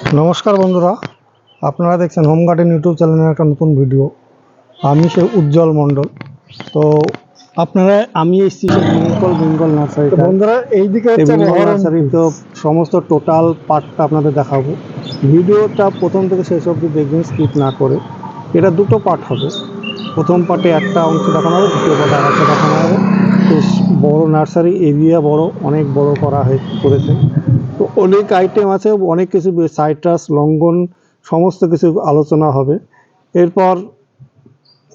নমস্কার বন্ধুরা আপনারা দেখছেন হোম গার্ডেন ইউটিউব চ্যানেলের একটা নতুন ভিডিও আমি সে উজ্জ্বল মণ্ডল। তো আপনারা আমি এসেছি বেঙ্গল বেঙ্গল নার্সারি। বন্ধুরা এইদিকে নার্সারি তো সমস্ত টোটাল পার্টটা আপনাদের দেখাবো। ভিডিওটা প্রথম থেকে শেষ অবধি দেখবেন স্কিপ না করে। এটা দুটো পার্ট হবে। প্রথম পার্টে একটা অংশ দেখানো হবে দ্বিতীয় পার্টে আর একটা দেখানো হবে। তো বড় নার্সারি এরিয়া বড় অনেক বড় করা হয়ে করেছে। তো অনেক আইটেম আছে অনেক কিছু সাইট্রাস লঙ্ঘন সমস্ত কিছু আলোচনা হবে। এরপর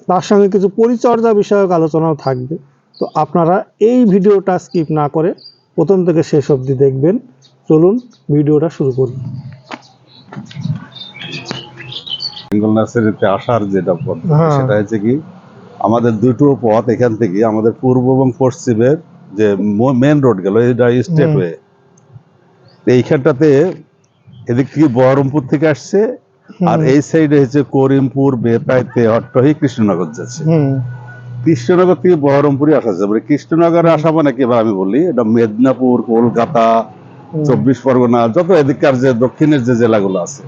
তার সঙ্গে কিছু পরিচর্যা বিষয়ক আলোচনাও থাকবে। তো আপনারা এই ভিডিওটা স্কিপ না করে প্রথম থেকে শেষ অবধি দেখবেন। চলুন ভিডিওটা শুরু করি। বেঙ্গল নার্সারিতে আসার যেটা পদ্ধতি হ্যাঁ। সেটা হচ্ছে কি আমাদের দুটো পথ এখান থেকে আমাদের পূর্ব এবং পশ্চিমের যে মেন রোড গেল এটা স্টেট। ওয়ে এইখানটাতে এদিক থেকে বহরমপুর থেকে আসছে আর এই সাইডে হচ্ছে করিমপুর বেতাইতে হট্টহি কৃষ্ণনগর যাচ্ছে। কৃষ্ণনগর থেকে বহরমপুরে আসা যাবে কৃষ্ণনগরে আসা মানে কি আমি বলি এটা মেদিনীপুর কলকাতা চব্বিশ পরগনা যত এদিককার যে দক্ষিণের যে জেলাগুলো আছে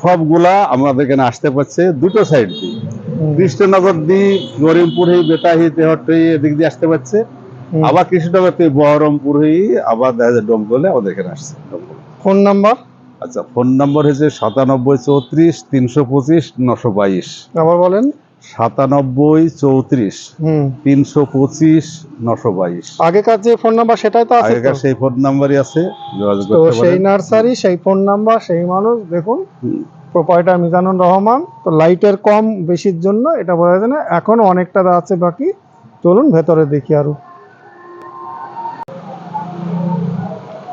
সবগুলা আমাদের এখানে আসতে পারছে দুটো সাইড দিয়ে। কৃষ্ণনগর দিয়ে করিমপুর হয়ে বেতাহি তেহট্টই এদিক দিয়ে আসতে পারছে। আবার কৃষ্ণনগর থেকে বহরমপুর হয়ে আবার দেখা যায় ডোমকলে আমাদের এখানে আসছে। Phone number? আচ্ছা ফোন নম্বর হচ্ছে সাতানব্বই চৌত্রিশ তিনশো পঁচিশ নশো বাইশ। আবার বলেন। সাতানব্বই চৌত্রিশ তিনশো পঁচিশ নশো বাইশ। আগেকার যে ফোন নাম্বার সেটাই তো আছে আগেকার সেই ফোন নাম্বারই আছে যোগাযোগ সেই নার্সারি সেই ফোন নাম্বার সেই মানুষ দেখুন। প্রোপাইটার মিজানুর রহমান তো লাইটের কম বেশির জন্য এটা বোঝা যায় না এখনও অনেকটা আছে বাকি। চলুন ভেতরে দেখি আরও।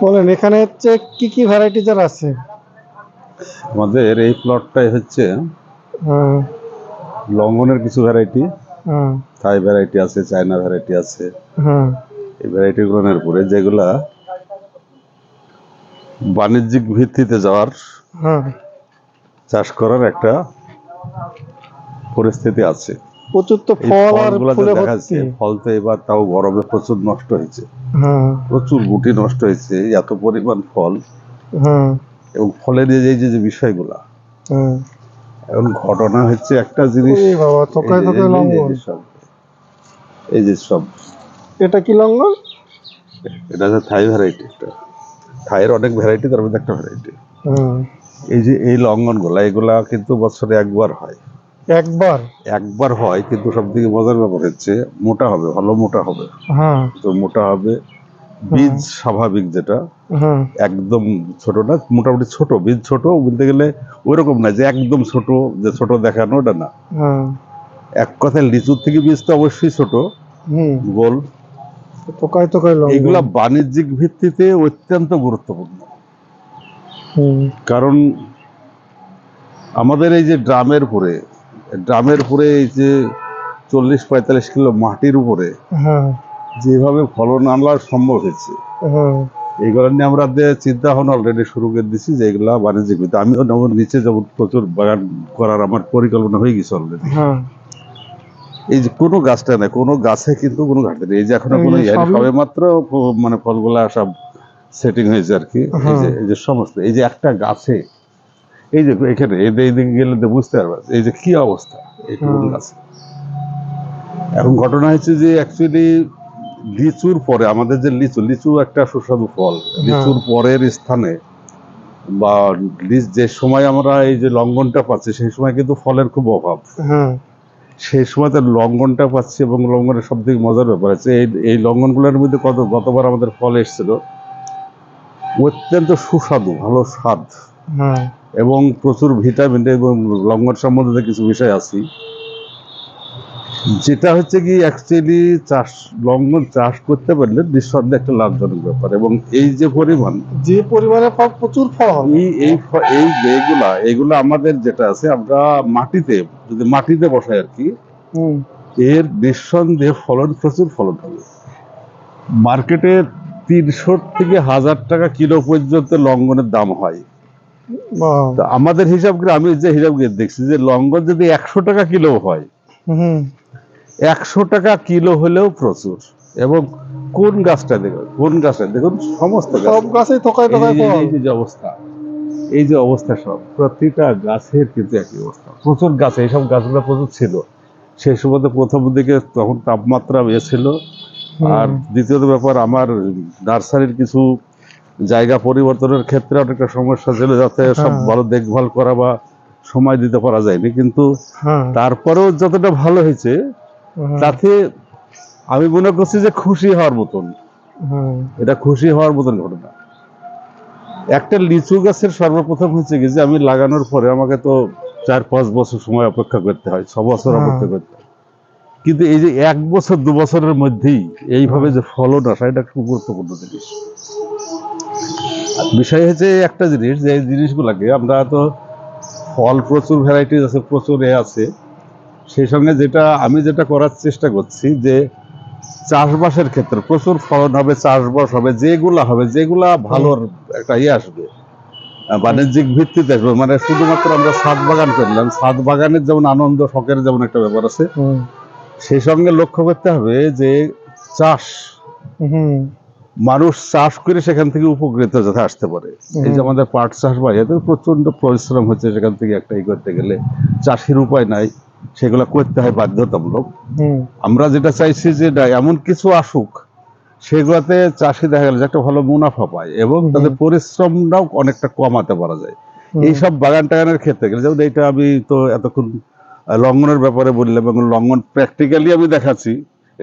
বলেন এখানে হচ্ছে কি কি ভ্যারাইটিজের আছে? আমাদের এই প্লটটাই হচ্ছে হ্যাঁ। লঙ্ঘনের কিছু ভ্যারাইটি থাই ভ্যারাইটি আছে চায়না ভ্যারাইটি আছে। হ্যাঁ। এই ভ্যারাইটিগুলোর উপরে যেগুলা বাণিজ্যিক ভিত্তিতে যাওয়ার হ্যাঁ। চাষ করার একটা পরিস্থিতি আছে। প্রচুর তো ফল আর ফুলে ভর্তি। ফল তো এবার তাও গরমে প্রচুর নষ্ট হয়েছে। হ্যাঁ। প্রচুর গুটি নষ্ট হয়েছে এত পরিমাণ ফল। হ্যাঁ। এবং ফলের এই যে যে যে বিষয়গুলা হ্যাঁ। এখন ঘটনা হচ্ছে একটা জিনিস এই যে- সব এটা কি লঙ্ঘন এটা হচ্ছে থাই ভ্যারাইটি থাইয়ের অনেক ভ্যারাইটি তার মধ্যে একটা ভ্যারাইটি এই যে এই লঙ্ঘনগুলা এগুলা কিন্তু বছরে একবার হয়। একবার? একবার হয় কিন্তু সব থেকে মজার ব্যাপার হচ্ছে মোটা হবে ভালো মোটা হবে। হ্যাঁ। তো মোটা হবে বীজ স্বাভাবিক যেটা হ্যাঁ। একদম ছোট না মোটামুটি ছোট বীজ ছোট বলতে গেলে ওইরকম না যে একদম ছোট যে ছোট দেখানো ওটা না। হ্যাঁ। এক কথায় লিচুর থেকে বীজ তো অবশ্যই ছোট গোল। থোকায় লঙ্ঘন এগুলা বাণিজ্যিক ভিত্তিতে অত্যন্ত গুরুত্বপূর্ণ। হুম। কারণ আমাদের এই যে ড্রামের উপরে ড্রামের উপরে এই যে চল্লিশ পঁয়তাল্লিশ কিলো মাটির উপরে হ্যাঁ। যেভাবে ফলন আনলা সম্ভব হয়েছে। হ্যাঁ। এইগুলো নিয়ে আমরা চিন্তা ভাবনা অলরেডি শুরু করে দিচ্ছি যে এগুলা বাণিজ্যিক ভিত্তি আমিও যেমন নিচে যেমন প্রচুর বাগান করার আমার পরিকল্পনা হয়ে গেছে অলরেডি হ্যাঁ। এই যে কোনো গাছটা নেই কোনো গাছে কিন্তু কোনো ঘাটতি নেই। এই যে এখনও কোনো সবে মাত্র মানে ফলগুলা সব সেটিং হয়েছে আর কি। এই যে সমস্ত এই যে একটা গাছে এই যে এখানে এইদিকে গেলে তো বুঝতে পারবে এই যে কি অবস্থা এইটুকু হ্যাঁ। এখন ঘটনা হচ্ছে যে অ্যাকচুয়ালি লিচুর পরে আমাদের যে লিচু লিচু একটা সুস্বাদু ফল। লিচুর পরের স্থানে বা যে সময় আমরা এই যে লঙ্ঘনটা পাচ্ছি সেই সময় কিন্তু ফলের খুব অভাব। হ্যাঁ সেই সময় তো লঙ্ঘনটা পাচ্ছি এবং লঙ্ঘনের সব থেকে মজার ব্যাপার আছে এই এই লঙ্ঘনগুলোর মধ্যে কত গতবার আমাদের ফল এসেছিল অত্যন্ত সুস্বাদু ভালো স্বাদ। হ্যাঁ এবং প্রচুর ভিটামিন এবং লঙ্ঘন সম্বন্ধে কিছু বিষয় আছে। যেটা হচ্ছে কি অ্যাকচুয়ালি চাষ লঙ্ঘন চাষ করতে পারলে নিঃসন্দেহে একটা লাভজনক ব্যাপার এবং এই যে পরিমাণ যে পরিমাণে ফল প্রচুর ফল এই এই এই এইগুলা এইগুলা আমাদের যেটা আছে আমরা মাটিতে যদি মাটিতে বসাই আর কি এর নিঃসন্দেহে ফলন প্রচুর ফলন হবে। মার্কেটে তিনশো থেকে হাজার টাকা কিলো পর্যন্ত লঙ্ঘনের দাম হয়। আমাদের হিসাব করে আমি যে হিসাব করে দেখছি যে লঙ্ঘন যদি একশো টাকা কিলো হয় একশো টাকা কিলো হলেও প্রচুর। এবং কোন গাছটা দেখুন কোন গাছটা? দেখুন সমস্ত গাছ। সব থোকায় যে- এই যে যে অবস্থা এই যে অবস্থা সব প্রতিটা গাছের কিন্তু একই অবস্থা। প্রচুর গাছ এইসব গাছগুলো প্রচুর ছিল। সেই সময় প্রথম দিকে তখন তাপমাত্রা ইয়ে ছিল। আর দ্বিতীয়ত ব্যাপার আমার নার্সারির কিছু জায়গা পরিবর্তনের ক্ষেত্রে অনেকটা সমস্যা ছিল যাতে সব হ্যাঁ। ভালো দেখভাল করা বা সময় দিতে পারা যায়নি। কিন্তু হ্যাঁ। তারপরেও যতটা ভালো হয়েছে হ্যাঁ, তাতে আমি মনে করছি যে খুশি হওয়ার মতন। এটা খুশি হওয়ার মতন ঘটনা। একটা লিচু গাছের সর্বপ্রথম হচ্ছে কি যে আমি লাগানোর পরে আমাকে তো চার পাঁচ বছর সময় অপেক্ষা করতে হয় ছ বছর। অপেক্ষা করতে হয়। কিন্তু এই যে এক বছর দু বছরের মধ্যেই এইভাবে যে ফলন আসা এটা খুব গুরুত্বপূর্ণ জিনিস। বিষয় হচ্ছে একটা জিনিস যে জিনিসগুলোকে আমরা তো ফল প্রচুর ভ্যারাইটিস আছে প্রচুর এ আছে। সেই সঙ্গে যেটা আমি যেটা করার চেষ্টা করছি যে চাষবাসের ক্ষেত্রে প্রচুর ফলন হবে চাষবাস হবে যেগুলা হবে যেগুলা ভালো একটা ইয়ে আসবে বাণিজ্যিক ভিত্তিতে আসবে। মানে শুধুমাত্র আমরা ছাদ বাগান করলাম ছাদ বাগানের যেমন আনন্দ শখের যেমন একটা ব্যাপার আছে সেই সঙ্গে লক্ষ্য করতে হবে যে চাষ মানুষ চাষ করে সেখান থেকে উপকৃত যাতে আসতে পারে। এই যে আমাদের পাট চাষ বা এতে প্রচণ্ড পরিশ্রম হচ্ছে সেখান থেকে একটা ই করতে গেলে। চাষির উপায় নাই সেগুলো করতে হয় বাধ্যতামূলক। আমরা যেটা চাইছি যে এমন কিছু আসুক সেগুলোতে চাষি দেখা গেল যে একটা ভালো মুনাফা পায় এবং। তাদের পরিশ্রমটাও অনেকটা কমাতে পারা যায়। এইসব বাগান টাগানের ক্ষেত্রে গেলে যেমন এইটা আমি তো এতক্ষণ লঙ্ঘনের ব্যাপারে বললাম এবং লঙ্ঘন প্র্যাকটিক্যালি আমি দেখাচ্ছি।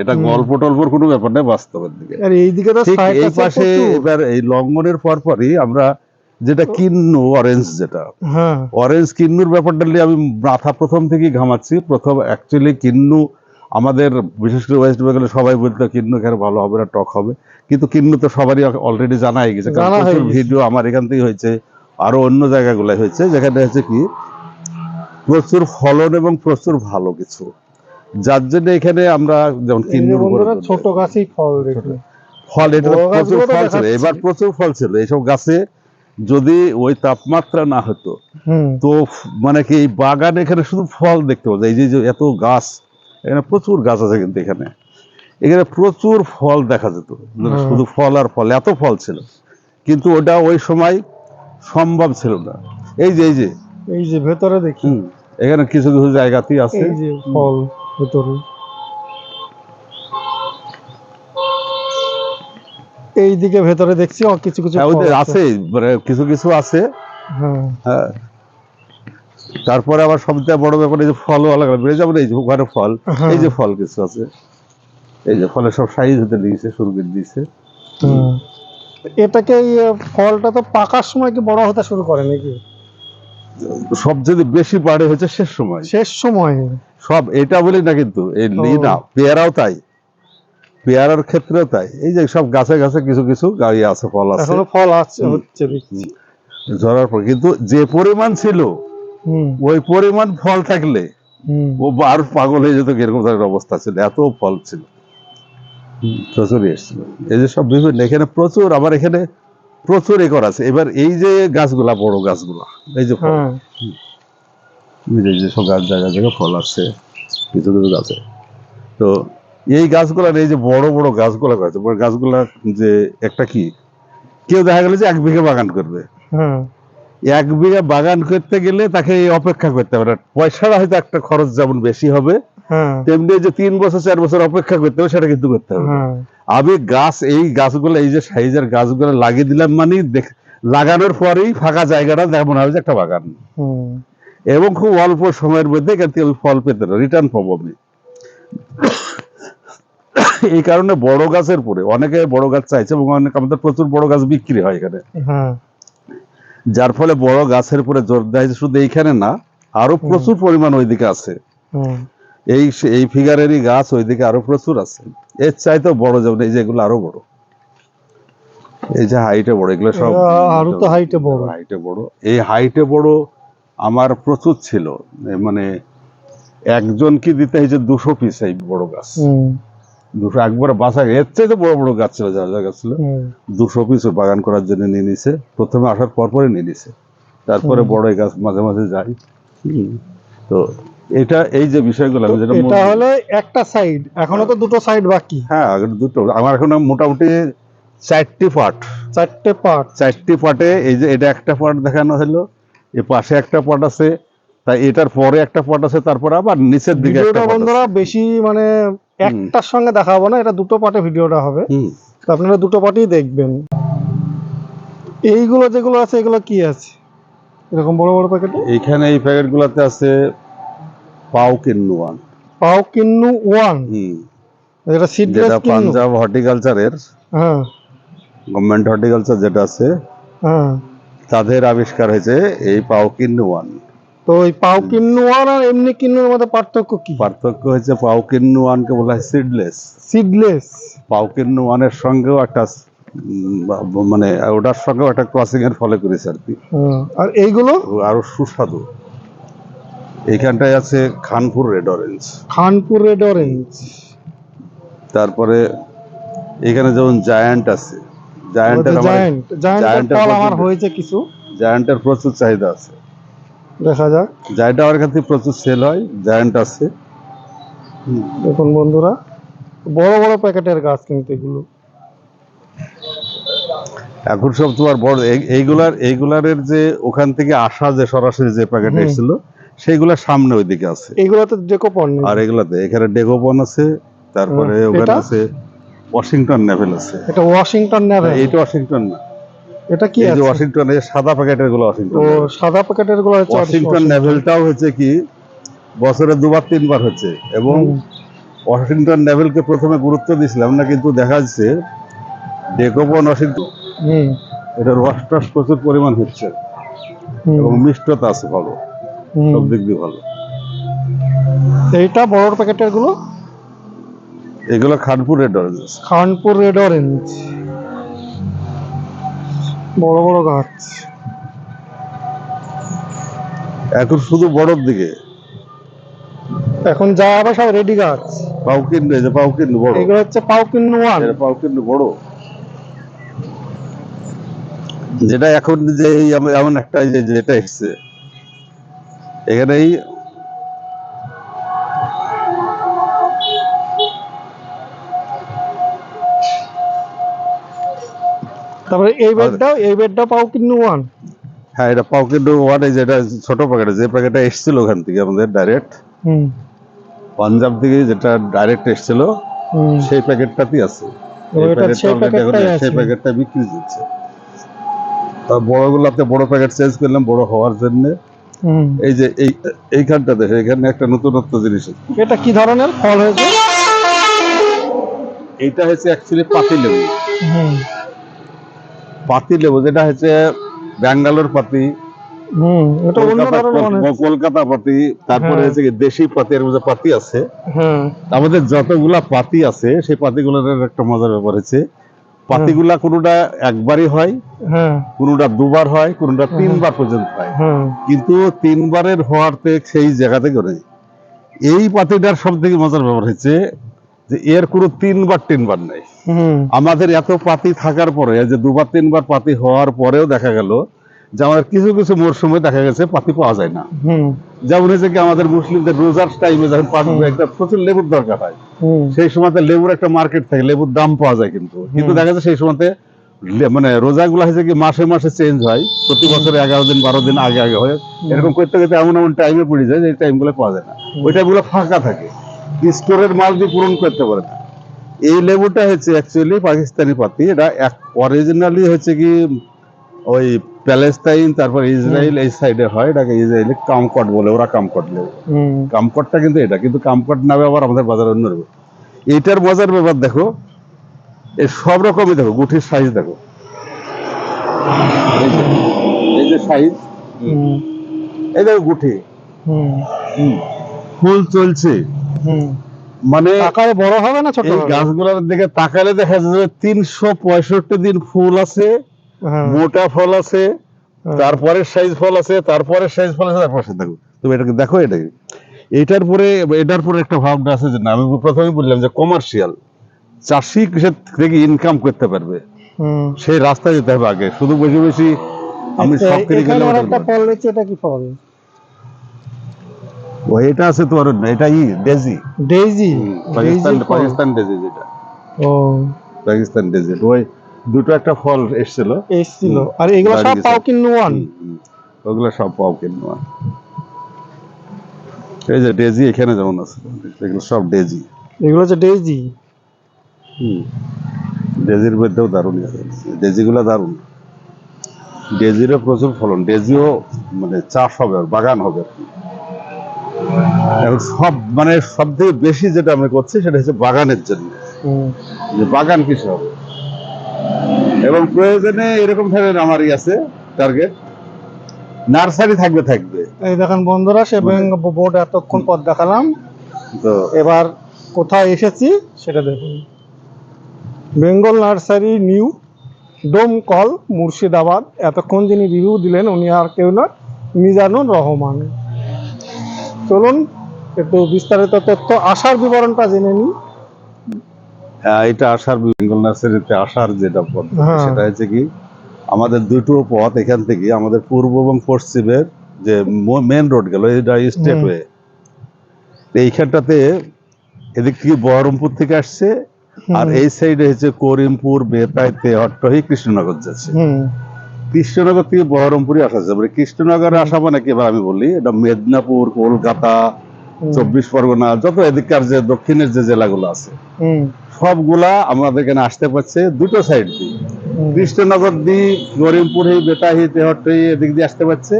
এটা গল্প টল্পর কোনো ব্যাপার নেই বাস্তবের দিকে। আর এইদিকে তো এই পাশে এবার এই লঙ্ঘনের পরপরই আমরা যেটা কিন্নু অরেঞ্জ যেটা। হ্যাঁ। অরেঞ্জ কিন্নুর ব্যাপারটা নিয়ে আমি মাথা প্রথম থেকেই ঘামাচ্ছি। প্রথম অ্যাকচুয়ালি কিন্নু আমাদের বিশেষ করে ওয়েস্ট বেঙ্গলে সবাই বলতো কিন্নু কেন ভালো হবে না টক হবে। কিন্তু কিন্নু তো সবারই অলরেডি জানা হয়ে গেছে। কারণ প্রচুর। ভিডিও আমার এখান থেকে হয়েছে। আরও অন্য জায়গাগুলো হয়েছে। যেখানে হচ্ছে কি প্রচুর ফলন এবং প্রচুর ভালো কিছু। যার জন্য এখানে আমরা যেমন ছোট গাছেই ফল দেখবে ফল এটা প্রচুর ফল ছিল। এবার প্রচুর ফল ছিল। এইসব গাছে যদি ওই তাপমাত্রা না হতো তো মানে কি বাগান এখানে শুধু ফল দেখতে পাওয়া যায়। এই যে এত গাছ এখানে প্রচুর গাছ আছে কিন্তু এখানে। এখানে প্রচুর ফল দেখা যেত। শুধু ফল আর ফল এত ফল ছিল। কিন্তু ওটা ওই সময় সম্ভব ছিল না। এই যে এই যে। এই যে ভেতরে দেখি। এখানে কিছু কিছু জায়গাতেই আছে। এই যে ফল। ভেতরে। এই দিকে ভেতরে দেখছি ও কিছু কিছু হ্যাঁ, ওদের আছে মানে কিছু কিছু আছে। হ্যাঁ। হ্যাঁ। তারপরে আবার সবচেয়ে বড় ব্যাপার এই যে ফল আলাদা বেড়ে যেমন এই যে ওখানে ফল। হ্যাঁ। এই যে ফল কিছু আছে। এই যে ফলের সব সাইজ হতে দিয়েছে শুরু করে দিয়েছে এটাকে ফলটা তো পাকার সময় কি বড় হতে শুরু করে নাকি? সব যদি বেশি বাড়ে হচ্ছে শেষ সময়। শেষ সময়ে। সব এটা বলি না কিন্তু এই ও। লি না পেয়ারাও তাই। পেয়ারার ক্ষেত্রেও তাই। এই যে সব গাছে গাছে কিছু কিছু গাড়ি আছে ফল আছে। এখনও ফল আছে হচ্ছে ঝরার পর কিন্তু যে পরিমাণ ছিল ওই পরিমাণ ফল থাকলে ও আর পাগল হয়ে যেত এরকম ধরনের অবস্থা ছিল এত ফল ছিল। প্রচুর এসেছিল। এই যে সব বিভিন্ন এখানে প্রচুর আবার এখানে প্রচুর একর আছে। এবার এই যে গাছগুলা বড় গাছগুলা এই যে ফল হ্যাঁ। এই যে- সব গাছ জায়গা জায়গা ফল আছে কিছু কিছু গাছে। তো এই গাছগুলার এই যে বড় বড় গাছগুলা বড় গাছগুলা যে একটা কি কেউ দেখা গেল যে এক বিঘা বাগান করবে। হ্যাঁ। এক বিঘা বাগান করতে গেলে তাকে অপেক্ষা করতে হবে। পয়সাটা হয়তো একটা খরচ যেমন বেশি হবে তেমনি যে তিন বছর চার বছর অপেক্ষা করতে হবে সেটা কিন্তু করতে হবে। হ্যাঁ। আমি গাছ এই গাছগুলো এই যে সাইজের গাছগুলো লাগিয়ে দিলাম মানে লাগানোর পরেই ফাঁকা জায়গাটা যেমন হবে যে একটা বাগান। এবং খুব অল্প সময়ের মধ্যে এখান থেকে আমি ফল পেতে রিটার্ন পাবো আমি। এই কারণে বড় গাছের পরে অনেকে বড় গাছ চাইছে এবং অনেক আমাদের প্রচুর বড় গাছ বিক্রি হয় এখানে। হ্যাঁ। যার ফলে বড় গাছের পরে জোর দেয় শুধু এইখানে না আরও প্রচুর পরিমাণ ওইদিকে আছে। এই এই ফিগারেরই গাছ ওইদিকে আরও প্রচুর আছে। এর চাইতেও বড় যেমন এই যে এগুলো আরও বড়। এই যে হাইটে বড় এগুলো সব আরও তো হাইটে বড়। হাইটে বড়। এই হাইটে বড় আমার প্রচুর ছিল। মানে একজন কি দিতে হয়েছে দুশো পিস এই বড় গাছ। দুশো একবার বাসা এর চাইতে বড় বড় গাছ ছিল যা যা গাছ ছিল। দুশো পিস বাগান করার জন্য নিয়ে নিছে। প্রথমে আসার পর পরে নিয়ে নিছে। তারপরে বড় গাছ মাঝে মাঝে যাই তো এটা এই যে বিষয়গুলো যেটা এটা হলো একটা সাইড এখনও তো দুটো সাইড বাকি। হ্যাঁ দুটো। আমার এখন মোটামুটি চারটি পার্ট চারটে পার্ট চারটি পার্টে এই যে এটা একটা পার্ট দেখানো হলো এই পাশে একটা পার্ট আছে তাই এটার পরে একটা পার্ট আছে তারপরে আবার নিচের দিকে একটা ভিডিওটা বন্ধুরা বেশি মানে একটার সঙ্গে দেখাবো না এটা দুটো পার্টে ভিডিওটা হবে। তো আপনারা দুটো পার্টেই দেখবেন। এইগুলো যেগুলো আছে এগুলো কি আছে? এরকম বড় বড় প্যাকেট এইখানে এই প্যাকেটগুলোতে আছে পাও কিন্নু ওয়ান। পাও কিন্নু ওয়ান? সিডলেস যেটা কিন্নু। পাঞ্জাব হর্টিকালচারের। হ্যাঁ। গভর্নমেন্ট হর্টিকালচার যেটা আছে হ্যাঁ। তাদের আবিষ্কার হয়েছে এই পাও কিন্নু ওয়ান। তো পাও কিন্নু ওয়ান আর এমনি কিন্নুর মধ্যে পার্থক্য কি? পার্থক্য হচ্ছে পাও কিন্নু ওয়ানকে বলা হয় সিডলেস সিডলেস পাও কিন্নু ওয়ানের সঙ্গেও একটা মানে ওটার সঙ্গেও একটা ক্রসিং এর ফলে করেছে আর কি। আর এইগুলো? আরও সুস্বাদু। এইখানটায় আছে Khanpur red orange. Khanpur red orange. তারপরে এখানে যেমন জায়ান্ট আছে জায়ান্টের জায়ান্ট জায়ান্টের জায়ান্টের আমার হয়েছে কিছু। জায়ান্টের প্রচুর চাহিদা আছে। দেখা যাক। জায়ান্ট আমার কাছে প্রচুর সেল হয় জায়ান্ট আছে। দেখুন বন্ধুরা বড় বড় প্যাকেটের গাছ কিন্তু এগুলো। এখন সব তোমার বড় এই- এইগুলার এইগুলারের যে ওখান থেকে আসা যে সরাসরি যে প্যাকেট। এসেছিল সেইগুলা সামনে ওইদিকে আছে। এগুলোতে ডেকোপন আর এগুলাতে এখানে ডেগোপন আছে তারপরে ওখানে আছে ওয়াশিংটন নেভেল আছে। এটা ওয়াশিংটন নেভেল এইটা ওয়াশিংটন না। এটা কি এই যে আছে? ওয়াশিংটন এই সাদা প্যাকেটেরগুলো ওয়াশিংটন ও সাদা প্যাকেটেরগুলো হচ্ছে ওয়াশিংটন নেভেলটাও হচ্ছে কি বছরে দুবার তিনবার হচ্ছে। এবং ওয়াশিংটন নেভেলকে প্রথমে গুরুত্ব দিয়েছিলাম না কিন্তু দেখা যাচ্ছে ডেকোপন ওয়াশিংটন হুম, এটা রস টস প্রচুর পরিমাণ হচ্ছে। এবং মিষ্টতা আছে ভালো। সব দিক দিয়ে ভালো। এইটা বড় প্যাকেটেরগুলো? এগুলো Khanpur red orange Khanpur red orange বড় বড় গাছ। এখন শুধু বড়র দিকে। এখন যা আবার সব রেডি গাছ। পাউকিন এই যে পাউকিন বড়। এগুলো হচ্ছে পাউকিন ওয়ান। এটা পাউকিন বড়। যেটা এখন যে এই এমন একটা যে যেটা এসছে। এখানে এই তারপরে এই বেডটাও এই বেডটাও পাউকিন ওয়ান হ্যাঁ এটা পাউকিন ওয়ান এই যেটা ছোট প্যাকেটে যে প্যাকেটটা এসেছিল ওখান থেকে আমাদের ডাইরেক্ট হুম। পাঞ্জাব থেকে যেটা ডাইরেক্ট এসেছিল সেই প্যাকেটটাতেই আছে। সেই প্যাকেটটা বিক্রি দিচ্ছে তা বড়গুলোতে বড় প্যাকেট চেঞ্জ করলাম বড় হওয়ার জন্য। এই যে এই এইখানটা দেখে এখানে একটা নতুনত্ব জিনিস আছে। এটা কি ধরনের? ফল হয়েছে? এইটা হচ্ছে অ্যাকচুয়ালি পাতি লেবু। হুম। পাতি লেবু যেটা হচ্ছে ব্যাঙ্গালোর পাতি হুম এটা অন্য কলকাতা ধরনের মনে কলকাতা পাতি তারপরে। হচ্ছে দেশি পাতি এর মধ্যে পাতি আছে। আমাদের যতগুলা পাতি আছে সেই পাতিগুলোর একটা মজার ব্যাপার হচ্ছে পাতিগুলা কোনোটা একবারই হয় কোনোটা দুবার হয় কোনোটা তিনবার পর্যন্ত হয়। কিন্তু তিনবারের হওয়ার থেকে সেই জায়গাতে করে এই পাতিটার সব থেকে মজার ব্যাপার হচ্ছে যে এর কোনো তিনবার তিনবার নাই। আমাদের এত পাতি থাকার পরে যে দুবার তিনবার পাতি হওয়ার পরেও দেখা গেল যে আমাদের কিছু কিছু মরশুমে দেখা গেছে পাতি পাওয়া যায় না। যেমন হয়েছে কি আমাদের মুসলিমদের রোজার টাইমে যখন পাতি একটা প্রচুর লেবুর দরকার হয় সেই সময়তে লেবুর একটা মার্কেট থাকে লেবুর দাম পাওয়া যায় কিন্তু। কিন্তু দেখা যায় সেই সময়তে লে- মানে রোজাগুলো হয়েছে কি মাসে মাসে চেঞ্জ হয় প্রতি বছরে এগারো দিন বারো দিন আগে আগে হয় এরকম করতে করতে এমন এমন টাইমে পড়ে যায় যে টাইমগুলো পাওয়া যায় না। ওই টাইমগুলো ফাঁকা থাকে। স্টোরের মাল দিয়ে পূরণ করতে পারে না। এই লেবুটা হচ্ছে অ্যাকচুয়ালি পাকিস্তানি পাতি এটা অরিজিনালি হচ্ছে কি ওই প্যালেস্তাইন তারপর ইসরায়েল এই সাইডে হয় এটাকে ইসরায়েলি কামকট বলে ওরা কামকট লেবু কামকটটা কিন্তু এটা কিন্তু কামকট নামে আবার আমাদের বাজারে অন্য রকম। এইটার মজার ব্যাপার দেখো এই সব রকমই দেখো গুঠির সাইজ দেখো। এই যে- সাইজ এই দেখো গুঠি ফুল চলছে। মানে আকারে বড় হবে না ছোট গাছগুলোর দিকে তাকালে দেখা যাবে তিনশো পঁয়ষট্টি দিন ফুল আছে। মোটা ফল আছে হ্যাঁ। তারপরের সাইজ ফল আছে তারপরের সাইজ ফল আছে তারপরে দেখো তুমি এটাকে দেখো এটাকে এটার পরে এটার পরে একটা ভাবনা আছে যে না আমি প্রথমে বললাম যে কমার্শিয়াল চাষি কিসের থেকে ইনকাম করতে পারবে? সেই রাস্তা যেতে হবে আগে। শুধু বেশি বেশি আমি সব কিনে গেলে একটা ফল রয়েছে এটা কি ফল? ও এটা আছে তো তোর এটা ই daisy daisy Pakistan Pakistan daisy যেটা। ও। পাকিস্তান ডেজি ওই দুটো একটা ফল এসেছিল। এসছিল। আর এগুলো সব। পাও কিন্ন ওয়ান। ওগুলো সব পাও কিনবো এই যে ডেজি এখানে যেমন আছে এগুলো সব ডেজি। এগুলো হচ্ছে ডেইজি হুম। ডেজির মধ্যেও দারুণ আছে। ডেজিগুলো দারুণ। ডেজিরও প্রচুর ফলন। ডেজিও মানে চাষ হবে আর বাগান হবে। এখন সব মানে সব থেকে বেশি যেটা আমরা করছি সেটা হচ্ছে বাগানের জন্য। যে বাগান কিসে হবে? এবং প্রয়োজনে এরকম ধরনের আমারই আছে টার্গেট নার্সারি থাকবে থাকবে। এই দেখেন বন্ধুরা সে বোর্ড এতক্ষণ পথ দেখালাম। তো এবার কোথায় এসেছি সেটা দেখুন। Bengal nursery new Domkal Murshidabad. এতক্ষণ যিনি রিভিউ দিলেন উনি আর কেউ না মিজানুর রহমান। চলুন একটু বিস্তারিত তথ্য আসার বিবরণটা জেনে নিই। এটা আসার বেঙ্গল নার্সারিতে আসার যেটা পদ্ধতি হ্যাঁ। সেটা হচ্ছে কি আমাদের দুটো পথ এখান থেকে আমাদের পূর্ব এবং পশ্চিমের যে মেন রোড গেল এটা স্টেট। ওয়ে এইখানটাতে এদিক থেকে বহরমপুর থেকে আসছে আর এই সাইডে হচ্ছে করিমপুর বেতাই তেহট্ট হয়ে কৃষ্ণনগর যাচ্ছে। কৃষ্ণনগর থেকে বহরমপুরে আসা যাবে। কৃষ্ণনগরে আসা মানে কি আমি বলি এটা মেদিনীপুর কলকাতা চব্বিশ পরগনা যত এদিককার যে দক্ষিণের যে জেলাগুলো আছে। সবগুলা আমাদের এখানে আসতে পারছে দুটো সাইড দিয়ে। কৃষ্ণনগর দিয়ে করিমপুর হয়ে বেতাহি তেহট্ট হয়ে এদিক দিয়ে আসতে পারছে।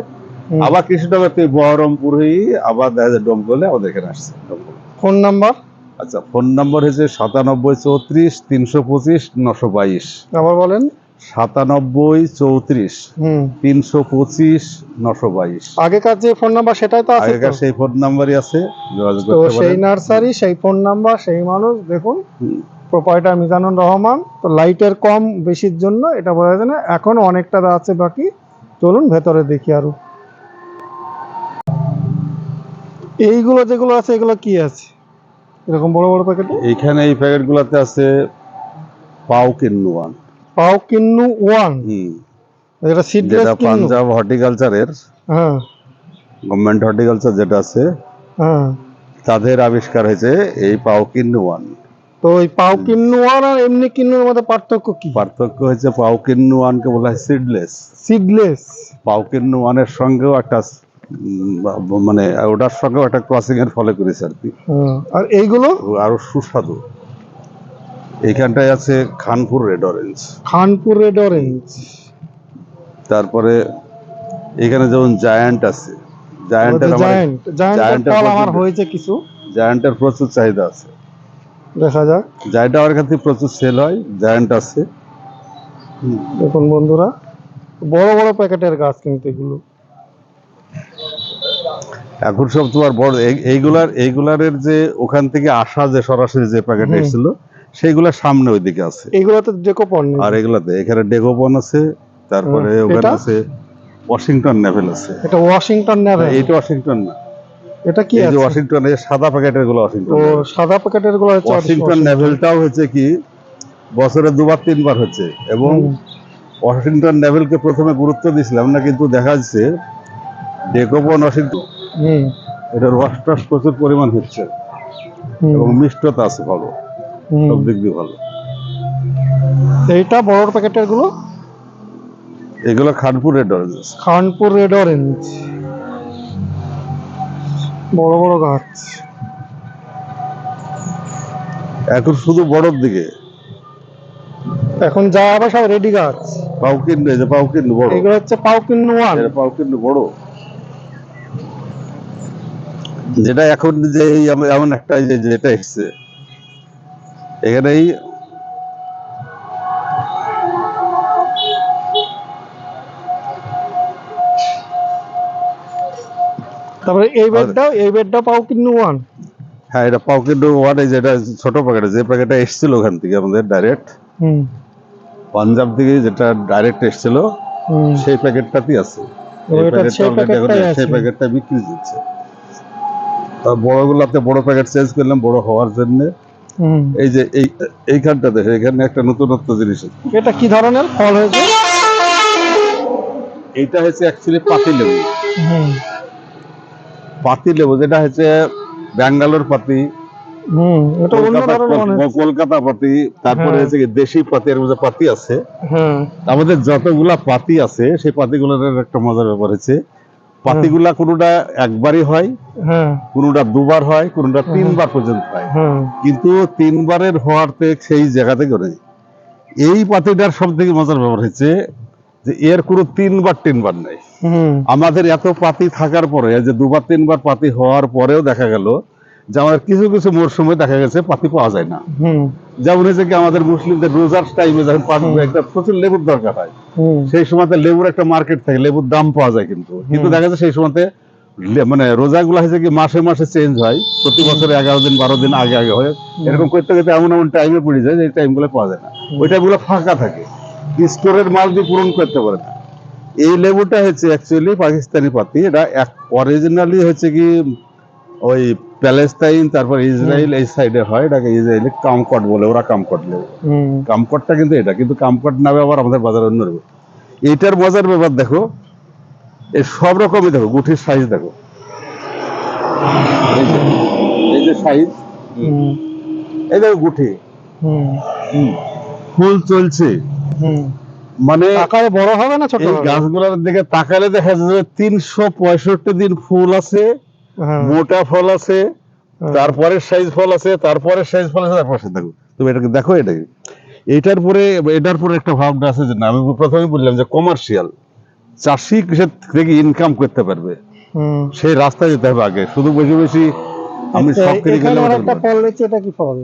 আবার কৃষ্ণনগর থেকে বহরমপুর হয়ে আবার দেখা যায় ডোমকলে আমাদের এখানে আসছে ফোন নাম্বার? আচ্ছা ফোন নম্বর হয়েছে সাতানব্বই চৌত্রিশ তিনশো পঁচিশ নশো বাইশ। আবার বলেন। সাতানব্বই চৌত্রিশ তিনশো পঁচিশ নশো বাইশ। আগেকার যে ফোন নাম্বার সেটাই তো আছে আগেকার সেই ফোন নাম্বারই আছে যোগাযোগ সেই নার্সারি সেই ফোন নাম্বার সেই মানুষ দেখুন। প্রোপাইটার মিজানুর রহমান তো লাইটের কম বেশির জন্য এটা বোঝা যায় না এখন অনেকটা আছে বাকি চলুন ভেতরে দেখি আরও। এইগুলো যেগুলো আছে এগুলো কি আছে? এরকম বড় বড় প্যাকেট? এইখানে এই প্যাকেট গুলাতে আছে পাও কিন্নু ওয়ান পাও কিন্নু ওয়ান এটা সিডলেস যেটা কিন্নু। পাঞ্জাব হর্টিকালচারের হ্যাঁ। গভর্নমেন্ট হর্টিকালচার যেটা আছে হ্যাঁ। তাদের আবিষ্কার হয়েছে এই পাও কিন্নু ওয়ান তো ওই পাও কিন্নু ওয়ান আর এমনি কিন্নুর মধ্যে পার্থক্য কি? পার্থক্য হচ্ছে পাও কিন্নু ওয়ানকে বলা হয় সিডলেস সিডলেস পাও কিন্নু ওয়ানের সঙ্গেও একটা মানে ওটার সঙ্গেও একটা ক্রসিং এর ফলে করেছে আর কি। আর এইগুলো? আরও সুস্বাদু। এইখানটায় আছে Khanpur red orange. Khanpur red orange. তারপরে এখানে যেমন জায়ান্ট আছে জায়ান্টের জায়ান্টের ফল আমার হয়েছে কিছু। জায়ান্টের প্রচুর চাহিদা আছে। দেখা যাক। জায়ান্ট আমার কাছে প্রচুর সেল হয় জায়ান্ট আছে। দেখুন বন্ধুরা বড় বড় প্যাকেটের গাছ কিন্তু এগুলো। এখন সব তোমার বড় এই- এইগুলার এইগুলারের যে ওখান থেকে আসা যে সরাসরি যে প্যাকেট। এসেছিল সেইগুলা সামনে ওইদিকে আছে। এগুলোতে ডেকোপন আর এগুলাতে এখানে ডেগোপন আছে তারপরে ওখানে আছে ওয়াশিংটন নেভেল আছে। এটা ওয়াশিংটন নেবে এইটা ওয়াশিংটন না। এটা কি এই যে আছে? ওয়াশিংটন এই সাদা প্যাকেটেরগুলো ওয়াশিংটন ও সাদা প্যাকেটেরগুলো হচ্ছে ওয়াশিংটন নেভেলটাও হচ্ছে কি বছরে দুবার তিনবার হচ্ছে। এবং ওয়াশিংটন নেভেলকে প্রথমে গুরুত্ব দিয়েছিলাম না কিন্তু দেখা যাচ্ছে ডেকোপন ওয়াশিংটন হুম, এটার রস টস প্রচুর পরিমাণ হচ্ছে। এবং মিষ্টতা আছে ভালো। সব দিক দিয়ে ভালো। এইটা বড় প্যাকেটেরগুলো? এগুলো Khanpur red orange Khanpur red orange বড় বড় গাছ। এখন শুধু বড়র দিকে। এখন যা আবার সব রেডি গাছ। পাউকিন এই যে পাউকিন বড়। এগুলো হচ্ছে পাউকিন ওয়ান। এটা পাউকিন বড়। যেটা এখন যে এমন একটা যেটা এসছে। এখানেই তারপরে এই বেডটা এই বেডটা পাউকিন ওয়ান হ্যাঁ এটা পাউকিন ওয়ান এই যেটা ছোট প্যাকেটে যে প্যাকেটটা এসেছিল ওখান থেকে আমাদের ডাইরেক্ট হুম। পাঞ্জাব থেকে যেটা ডাইরেক্ট এসেছিল সেই প্যাকেটটাতেই আছে। সেই। প্যাকেটটা বিক্রি দিচ্ছে। আর বড়গুলাতে বড় প্যাকেট চেঞ্জ করলাম বড় হওয়ার জন্য। এই যে এই এইখানটাতে এখানে একটা নতুনত্ব জিনিস এটা কি ধরনের ফল হয়েছে? এইটা হচ্ছে অ্যাকচুয়ালি পাতি লেবু। পাতি লেবু যেটা হচ্ছে ব্যাঙ্গালোর পাতি কলকাতা পাতি তারপরে হ্যাঁ। হচ্ছে দেশি পাতি এর মধ্যে পাতি আছে। আমাদের যতগুলা পাতি আছে সেই পাতিগুলোর একটা মজার ব্যাপার হচ্ছে পাতিগুলা কোনোটা একবারই হয় হ্যাঁ। কোনোটা দুবার হয় কোনোটা তিনবার পর্যন্ত হয়। হ্যাঁ। কিন্তু তিনবারের হওয়ারতে সেই জায়গাতে করে এই পাতিটার সব থেকে মজার ব্যাপার হচ্ছে যে এর কোনো তিনবার তিনবার নেই। আমাদের এত পাতি থাকার পরে যে দুবার তিনবার পাতি হওয়ার পরেও দেখা গেল যে আমাদের কিছু কিছু মরশুমে দেখা গেছে পাতি পাওয়া যায় না। যেমন হচ্ছে কি আমাদের মুসলিমদের রোজার টাইমে যখন পাতি একটা প্রচুর লেবুর দরকার হয় সেই সময়তে লেবুর একটা মার্কেট থাকে লেবুর দাম পাওয়া যায় কিন্তু। কিন্তু দেখা যাচ্ছে সেই সময়তে লে- মানে রোজাগুলো হয়েছে কি মাসে মাসে চেঞ্জ হয় প্রতি বছরে এগারো দিন বারো দিন আগে আগে হয়। এরকম করতে করতে এমন এমন টাইমে পড়ে যায় যে টাইমগুলো পাওয়া যায় না। ওই টাইমগুলো ফাঁকা থাকে। স্টোরের মাল দিয়ে পূরণ করতে পারে না। এই লেবুটা হচ্ছে অ্যাকচুয়ালি পাকিস্তানি পাতি। এটা অরিজিনালি হচ্ছে কি ওই প্যালেস্তাইন তারপর ইসরায়েল এই সাইডে হয় এটাকে ইসরায়েলি কামকট বলে ওরা কামকট হুম। কামকটটা কিন্তু এটা কিন্তু কামকট নামে আবার আমাদের বাজারে অন্য রকম। এইটার মজার ব্যাপার দেখো এই সব রকমই দেখো গুঠির সাইজ দেখো। এই যে- সাইজ এই দেখো গুঠি ফুল চলছে। মানে আকারে বড় হবে না ছোট গাছগুলোর দিকে তাকালে দেখা যাবে তিনশো পঁয়ষট্টি দিন ফুল আছে মোটা ফল আছে হ্যাঁ। তারপরের সাইজ ফল আছে তারপরের সাইজ ফল আছে তারপরে দেখো। তুমি এটাকে দেখো এটাকে এটার পরে এটার পরে একটা ভাবনা আছে যে না, আমি প্রথমে বললাম যে কমার্শিয়াল চাষি কিসের থেকে ইনকাম করতে পারবে। সেই রাস্তায় যেতে হবে আগে। শুধু বেশি বেশি আমি সব এখানে গেলে একটা ফল রয়েছে এটা কি ফল?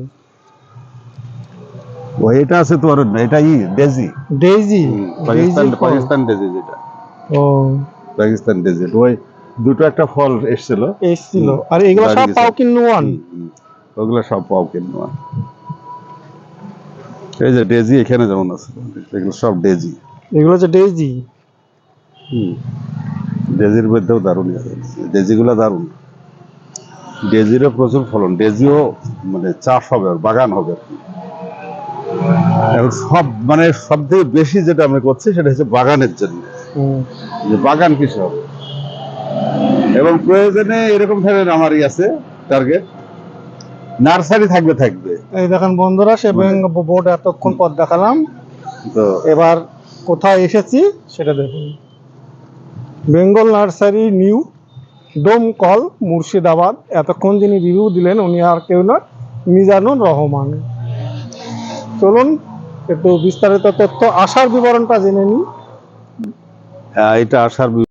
ও এটা আছে তোমার এটা ই daisy daisy Pakistan Pakistan daisy যেটা। ও। পাকিস্তান ডেজি ওই দুটো একটা ফল এসেছিল। এসছিল। আর এগুলো সব পাও কিনু ওয়ান। ওগুলো সব পাও কিনবো এই যে ডেজি এখানে যেমন আছে এগুলো সব ডেজি। এগুলো হচ্ছে ডেইজি হুম। ডেজির মধ্যেও দারুণ ডেজিগুলো দারুণ। ডেজিরও প্রচুর ফলন। ডেজিও মানে চাষ হবে আর বাগান হবে। আর এখন সব মানে সব থেকে বেশি যেটা আমি করছি সেটা হচ্ছে বাগানের জন্য। যে বাগান কিছু হবে এবং প্রয়োজনে এরকম ধরনের আমারই আছে টার্গেট নার্সারি থাকবে থাকবে। এই দেখেন বন্ধুরা সে বোর্ড এতক্ষণ পর দেখালাম। তো এবার কোথায় এসেছি সেটা দেখুন। Bengal nursery new Domkal Murshidabad. এতক্ষণ যিনি রিভিউ দিলেন উনি আর কেউ না মিজানুর রহমান। চলুন একটু বিস্তারিত তথ্য আসার বিবরণটা জেনে নিই। হ্যাঁ, এটা আসার